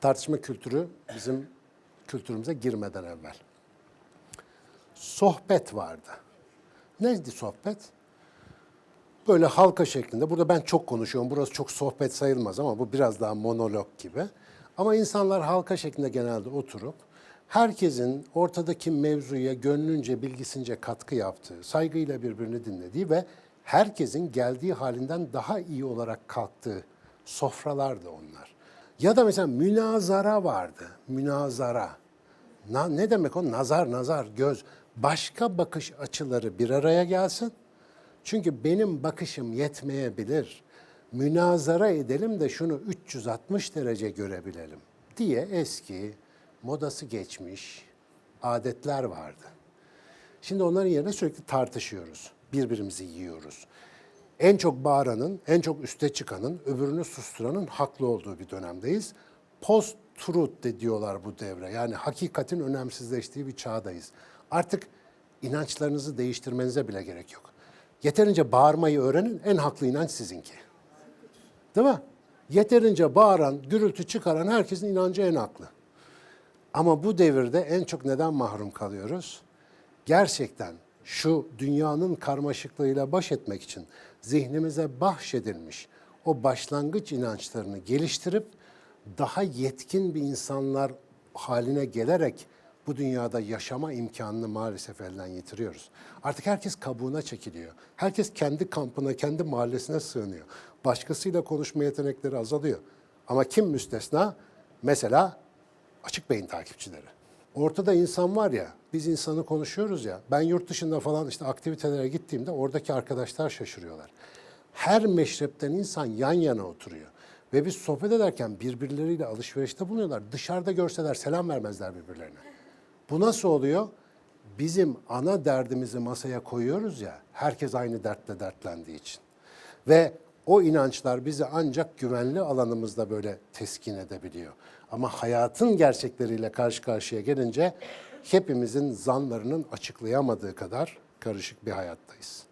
tartışma kültürü bizim kültürümüze girmeden evvel. Sohbet vardı. Neydi sohbet? Böyle halka şeklinde. Burada ben çok konuşuyorum. Burası çok sohbet sayılmaz ama bu biraz daha monolog gibi. Ama insanlar halka şeklinde genelde oturup herkesin ortadaki mevzuya gönlünce, bilgisince katkı yaptığı, saygıyla birbirini dinlediği ve herkesin geldiği halinden daha iyi olarak kalktığı sofralardı onlar. Ya da mesela münazara vardı. Münazara. Na, ne demek o? Nazar, nazar, göz. Başka bakış açıları bir araya gelsin. Çünkü benim bakışım yetmeyebilir. Münazara edelim de şunu 360 derece görebilelim diye eski, modası geçmiş adetler vardı. Şimdi onların yerine sürekli tartışıyoruz. Birbirimizi yiyoruz. En çok bağıranın, en çok üste çıkanın, öbürünü susturanın haklı olduğu bir dönemdeyiz. Post-truth de diyorlar bu devre. Yani hakikatin önemsizleştiği bir çağdayız. Artık inançlarınızı değiştirmenize bile gerek yok. Yeterince bağırmayı öğrenin, en haklı inanç sizinki. Değil mi? Yeterince bağıran, gürültü çıkaran herkesin inancı en haklı. Ama bu devirde en çok neden mahrum kalıyoruz? Gerçekten şu dünyanın karmaşıklığıyla baş etmek için zihnimize bahşedilmiş o başlangıç inançlarını geliştirip daha yetkin bir insanlar haline gelerek bu dünyada yaşama imkanını maalesef elden yitiriyoruz. Artık herkes kabuğuna çekiliyor. Herkes kendi kampına, kendi mahallesine sığınıyor. Başkasıyla konuşma yetenekleri azalıyor. Ama kim müstesna? Mesela açık beyin takipçileri. Ortada insan var ya, biz insanı konuşuyoruz ya, ben yurt dışında falan işte aktivitelere gittiğimde oradaki arkadaşlar şaşırıyorlar. Her meşrepten insan yan yana oturuyor. Ve biz sohbet ederken birbirleriyle alışverişte bulunuyorlar. Dışarıda görseler selam vermezler birbirlerine. Bu nasıl oluyor? Bizim ana derdimizi masaya koyuyoruz ya, herkes aynı dertle dertlendiği için. Ve o inançlar bizi ancak güvenli alanımızda böyle teskin edebiliyor. Ama hayatın gerçekleriyle karşı karşıya gelince hepimizin zanlarının açıklayamadığı kadar karışık bir hayattayız.